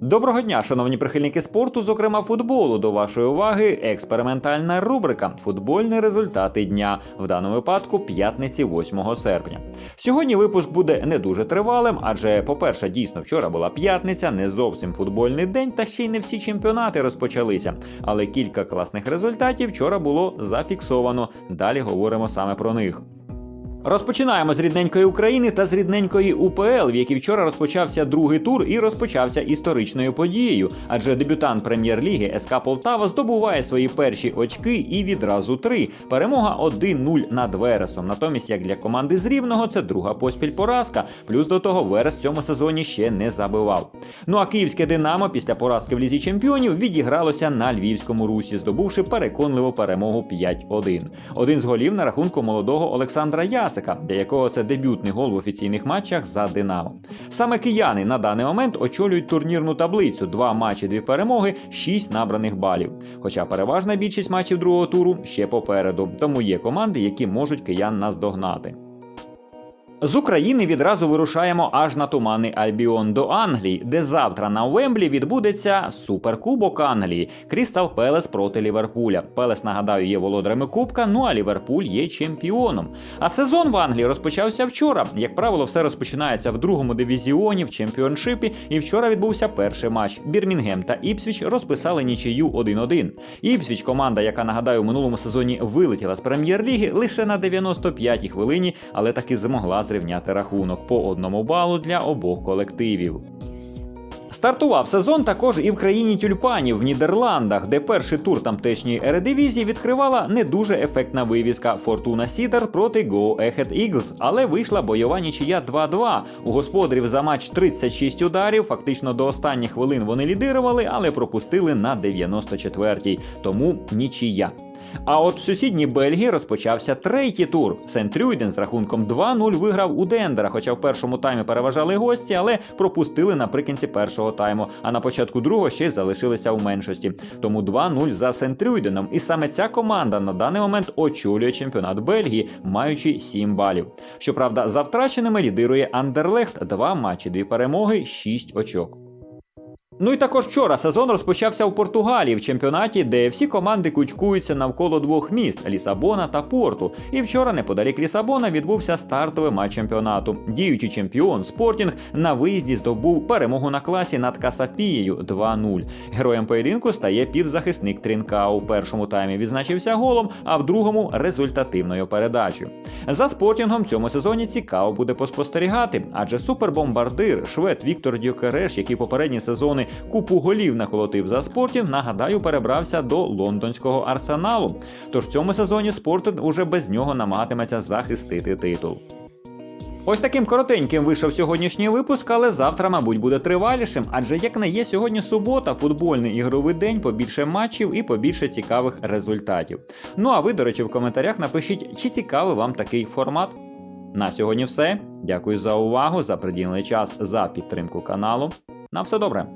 Доброго дня, шановні прихильники спорту, зокрема футболу. До вашої уваги експериментальна рубрика Футбольні результати дня, в даному випадку п'ятниці 8 серпня. Сьогодні випуск буде не дуже тривалим, адже, по-перше, дійсно вчора була п'ятниця, не зовсім футбольний день, та ще й не всі чемпіонати розпочалися. Але кілька класних результатів вчора було зафіксовано. Далі говоримо саме про них. Розпочинаємо з рідненької України та з рідненької УПЛ, в якій вчора розпочався другий тур і розпочався історичною подією. Адже дебютант прем'єр-ліги СК Полтава здобуває свої перші очки і відразу три. Перемога 1-0 над Вересом. Натомість, як для команди з Рівного, це друга поспіль поразка. Плюс до того Верес в цьому сезоні ще не забивав. Ну а київське Динамо після поразки в лізі чемпіонів відігралося на львівському русі, здобувши переконливу перемогу 5-1. Один з голів на рахунку молодого Олександра Яцика, для якого це дебютний гол в офіційних матчах за Динамо. Саме кияни на даний момент очолюють турнірну таблицю: два матчі, дві перемоги, шість набраних балів. Хоча переважна більшість матчів другого туру ще попереду, тому є команди, які можуть киян наздогнати. З України відразу вирушаємо аж на туманний Альбіон до Англії, де завтра на Уемблі відбудеться суперкубок Англії Крістал Пелес проти Ліверпуля. Пелес, нагадаю, є володарями Кубка, ну а Ліверпуль є чемпіоном. А сезон в Англії розпочався вчора. Як правило, все розпочинається в другому дивізіоні в чемпіоншипі. І вчора відбувся перший матч. Бірмінгем та Іпсвіч розписали нічию 1-1. Іпсвіч команда, яка нагадаю, в минулому сезоні вилетіла з прем'єр-ліги лише на 95-й хвилині, але таки змогла зрівняти рахунок по одному балу для обох колективів. Стартував сезон також і в країні тюльпанів в Нідерландах, де перший тур тамтешньої ередивізії відкривала не дуже ефектна вивіска Фортуна Сідер проти Go Ahead Eagles, але вийшла бойова нічия 2-2. У господарів за матч 36 ударів. Фактично до останніх хвилин вони лідирували, але пропустили на 94-й. Тому нічия. А от в сусідній Бельгії розпочався третій тур. Сент-Трюйден з рахунком 2-0 виграв у Дендера, хоча в першому таймі переважали гості, але пропустили наприкінці першого тайму. А на початку другого ще й залишилися у меншості. Тому 2-0 за Сент-Трюйденом. І саме ця команда на даний момент очолює чемпіонат Бельгії, маючи 7 балів. Щоправда, за втраченими лідирує Андерлехт. Два матчі, дві перемоги, 6 очок. Ну і також вчора сезон розпочався в Португалії в чемпіонаті, де всі команди кучкуються навколо двох міст Лісабона та Порту. І вчора, неподалік Лісабона, відбувся стартовий матч чемпіонату. Діючий чемпіон Спортінг на виїзді здобув перемогу на класі над Касапією 2-0. Героєм поєдинку стає півзахисник Трінка. У першому таймі відзначився голом, а в другому результативною передачею. За спортінгом цьому сезоні цікаво буде поспостерігати, адже супербомбардир швед Віктор Дюкереш, який попередні сезони купу голів наколотив за спортінг, нагадаю, перебрався до лондонського арсеналу. Тож в цьому сезоні спортинг уже без нього намагатиметься захистити титул. Ось таким коротеньким вийшов сьогоднішній випуск, але завтра, мабуть, буде тривалішим, адже як не є сьогодні субота, футбольний ігровий день, побільше матчів і побільше цікавих результатів. Ну а ви, до речі, в коментарях напишіть, чи цікавий вам такий формат. На сьогодні все. Дякую за увагу, за приділений час, за підтримку каналу. На все добре.